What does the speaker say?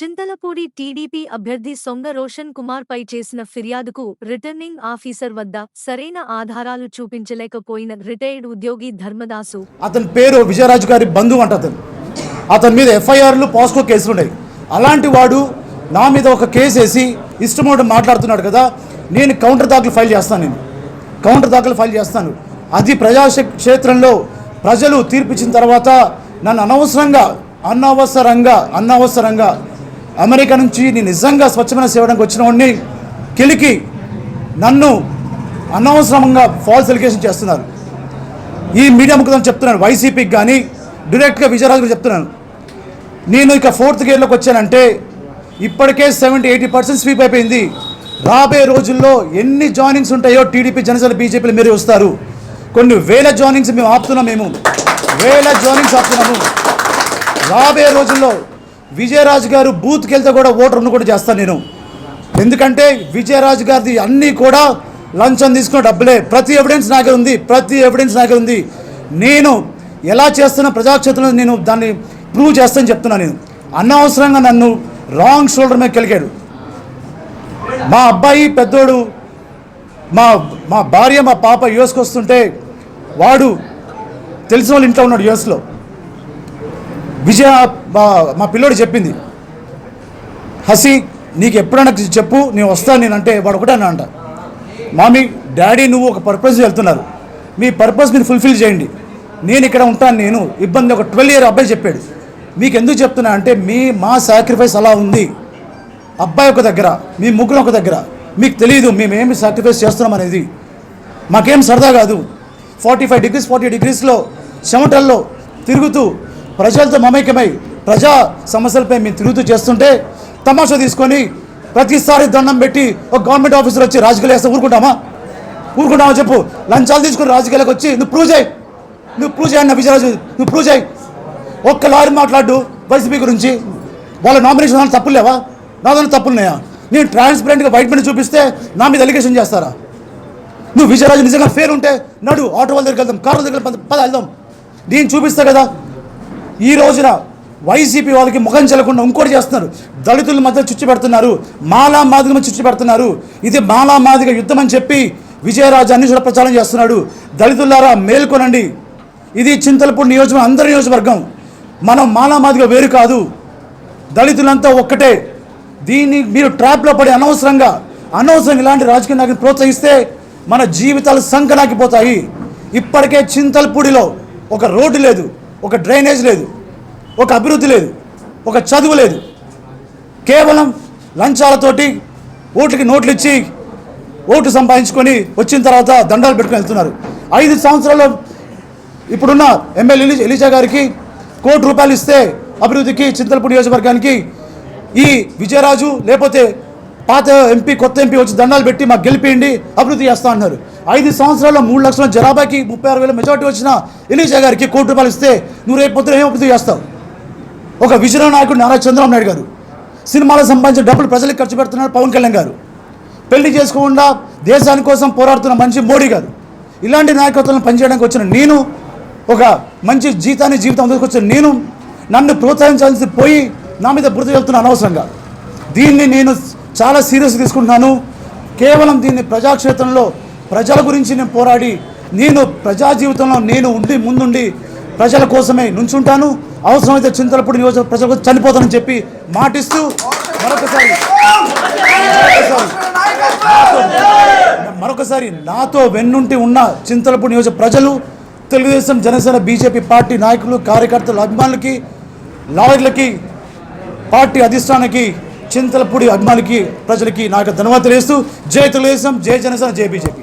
Chintalapudi TDP అభ్యర్థి సొంగ రోషన్ కుమార్పై చేసిన ఫిర్యాదుకు returning officer వద్ద సరైన ఆధారాలు చూపించలేకపోయిన రిటైర్డ్ ఉద్యోగి ధర్మదాసు. అతని పేరు విజయరాజు గారి బంధువు అంట అతను. అతని మీద ఎఫ్ఐఆర్లు పాస్కో కేసులు ఉన్నాయి. అలాంటి వాడు నా మీద ఒక కేసు వేసి ఇష్టమోడు మాట్లాడుతున్నాడు కదా నేను కౌంటర్ దాఖలు ఫైల్ చేస్తాను నేను. కౌంటర్ దాఖలు ఫైల్ చేస్తాను. అది ప్రజా క్షేత్రంలో ప్రజలు తీర్పిచ్చిన తర్వాత నన్ను అనవసరంగా అనవసరంగా అనవసరంగా అమెరికా నుంచి నేను నిజంగా స్వచ్ఛమైన సేవడానికి వచ్చిన వాడిని కిలికి నన్ను అనవసరంగా ఫాల్స్ ఎలిగేషన్ చేస్తున్నారు. ఈ మీడియా ముఖ్యం చెప్తున్నాను వైసీపీకి కానీ డైరెక్ట్గా విజయరాజు గారు చెప్తున్నాను. నేను ఇక ఫోర్త్ గేర్లోకి వచ్చానంటే ఇప్పటికే సెవెంటీ ఎయిటీ పర్సెంట్ స్వీప్ అయిపోయింది. రాబోయే రోజుల్లో ఎన్ని జాయినింగ్స్ ఉంటాయో టీడీపీ జనసేన బీజేపీలు మీరు వస్తారు కొన్ని వేల జాయినింగ్స్ మేము ఆపుతున్నాం మేము. వేల జాయినింగ్స్ ఆపుతున్నాము. రాబోయే రోజుల్లో విజయరాజు గారు బూత్కి వెళ్తే కూడా ఓటర్ను కూడా చేస్తాను నేను. ఎందుకంటే విజయరాజు గారిది అన్నీ కూడా లంచం తీసుకున్న డబ్బులే. ప్రతి ఎవిడెన్స్ నాకే ఉంది ప్రతి ఎవిడెన్స్ నాకే ఉంది. నేను ఎలా చేస్తున్న ప్రజాక్షేత్రంలో నేను దాన్ని ప్రూవ్ చేస్తానని చెప్తున్నాను నేను. అనవసరంగా నన్ను రాంగ్ షోల్డర్ మీద కలిగాడు మా అబ్బాయి పెద్దోడు మా మా భార్య మా పాప యుఎస్కి వస్తుంటే వాడు తెలిసిన వాళ్ళు ఇంట్లో ఉన్నాడు యుఎస్లో. విజయ మా మా పిల్లోడు చెప్పింది. హసి నీకు ఎప్పుడైనా చెప్పు నేను వస్తాను నేను అంటే వాడు ఒకటే అంట. మామీ డాడీ నువ్వు ఒక పర్పస్ వెళ్తున్నారు. మీ పర్పస్ మీరు ఫుల్ఫిల్ చేయండి. నేను ఇక్కడ ఉంటాను నేను ఇబ్బంది ఒక ట్వెల్వ్ ఇయర్ అబ్బాయి చెప్పాడు. మీకు ఎందుకు చెప్తున్నా అంటే మీ మా సాక్రిఫైస్ అలా ఉంది. అబ్బాయి ఒక దగ్గర మీ ముగ్గురు ఒక దగ్గర. మీకు తెలియదు మేమేమి సాక్రిఫైస్ చేస్తున్నాం అనేది. మాకేం సరదా కాదు. ఫార్టీ ఫైవ్ డిగ్రీస్ ఫార్టీ డిగ్రీస్లో చెమటల్లో తిరుగుతూ ప్రజలతో మమైక్యమై ప్రజా సమస్యలపై మేము తిరుగుతూ చేస్తుంటే తమాషా తీసుకొని ప్రతిసారి దండం పెట్టి ఒక గవర్నమెంట్ ఆఫీసర్ వచ్చి రాజకీయాలు వేస్తే ఊరుకుంటామా? ఊరుకుంటామా చెప్పు? లంచాలు తీసుకుని రాజకీయాలకు వచ్చి నువ్వు ప్రూవ్ చేయి. నువ్వు ప్రూవ్ చేయన్న విజయరాజు నువ్వు ప్రూవ్ చేయి. ఒక్క లారీ మాట్లాడు వైసీపీ గురించి. వాళ్ళ నామినేషన్ దాని తప్పులు లేవా? నా తప్పులు తప్పులున్నాయా నేను ట్రాన్స్పరెంట్గా వైట్ మీద చూపిస్తే నా మీద ఎలిగేషన్ చేస్తారా? నువ్వు విజయరాజు నిజంగా ఫేర్ ఉంటే నడు ఆటో వాళ్ళ దగ్గరికి వెళ్దాం కారు దగ్గర పద పద వెళ్దాం. నేను చూపిస్తా కదా ఈ రోజున వైసీపీ వాళ్ళకి ముఖం చెల్లకుండా ఇంకోటి చేస్తున్నారు. దళితుల మధ్య చుచ్చు పెడుతున్నారు. మాలా మాదిగ మధ్య చుచ్చు పెడుతున్నారు. ఇది మాలా మాదిగ యుద్ధం అని చెప్పి విజయరాజు అన్ని చోట్ల ప్రచారం చేస్తున్నాడు. దళితులారా మేల్కొనండి. ఇది చింతలపూడి నియోజకవర్గం అందరి నియోజకవర్గం. మనం మాలా మాదిగ వేరు కాదు. దళితులంతా ఒక్కటే. దీన్ని మీరు ట్రాప్లో పడి అనవసరంగా అనవసరంగా ఇలాంటి రాజకీయ నాయకులు ప్రోత్సహిస్తే మన జీవితాలు సంకనాకిపోతాయి. ఇప్పటికే చింతలపూడిలో ఒక రోడ్డు లేదు. ఒక డ్రైనేజ్ లేదు ఒక అభివృద్ధి లేదు ఒక చదువు లేదు. కేవలం లంచాలతోటి ఓట్లకి నోట్లు ఇచ్చి ఓటు సంపాదించుకొని వచ్చిన తర్వాత దండాలు పెట్టుకుని వెళ్తున్నారు. ఐదు సంవత్సరాల్లో ఇప్పుడున్న ఎమ్మెల్యే ఎలిజా గారికి కోటి రూపాయలు ఇస్తే అభివృద్ధికి చింతలపూడి నియోజకవర్గానికి ఈ విజయరాజు లేకపోతే పాత ఎంపీ కొత్త ఎంపీ వచ్చి దండాలు పెట్టి మాకు గెలిపియండి అభివృద్ధి చేస్తా అన్నారు. ఐదు సంవత్సరాల్లో మూడు లక్షల జనాభాకి ముప్పై ఆరు వేల మెజార్టీ వచ్చిన ఎలీజా గారికి కోటి రూపాయలు ఇస్తే నువ్వు రేపు పొద్దున ఏం అభివృద్ధి చేస్తావు? ఒక విజయ నాయకుడు నారా చంద్రబాబు నాయుడు గారు సినిమాలకు సంబంధించిన డబ్బులు ప్రజలకు ఖర్చు పెడుతున్నారు పవన్ కళ్యాణ్ గారు. పెళ్ళి చేసుకోకుండా దేశాని కోసం పోరాడుతున్న మనిషి మోడీ గారు. ఇలాంటి నాయకత్వాలను పనిచేయడానికి వచ్చిన నేను ఒక మంచి జీతాన్ని జీవితం అందుకు నేను నన్ను ప్రోత్సహించాల్సి పోయి నా మీద బురద చెప్తున్న అనవసరంగా. దీన్ని నేను చాలా సీరియస్ తీసుకుంటున్నాను. కేవలం దీన్ని ప్రజాక్షేత్రంలో ప్రజల గురించి నేను పోరాడి నేను ప్రజా జీవితంలో నేను ఉండి ముందుండి ప్రజల కోసమే నుంచుంటాను. అవసరమైతే చింతలపూడి నియోజక ప్రజల కోసం చనిపోతానని చెప్పి మాటిస్తూ మరొకసారి మరొకసారి నాతో వెన్నుంటి ఉన్న చింతలపూడి నియోజక ప్రజలు తెలుగుదేశం జనసేన బీజేపీ పార్టీ నాయకులు కార్యకర్తలు అభిమానులకి లాయర్లకి పార్టీ అధిష్టానానికి చింతలపూడి అభిమానులకి ప్రజలకి నాకు ధన్యవాదాలు తెలియజేస్తూ జై తెలుగుదేశం జై జనసేన జై బీజేపీ.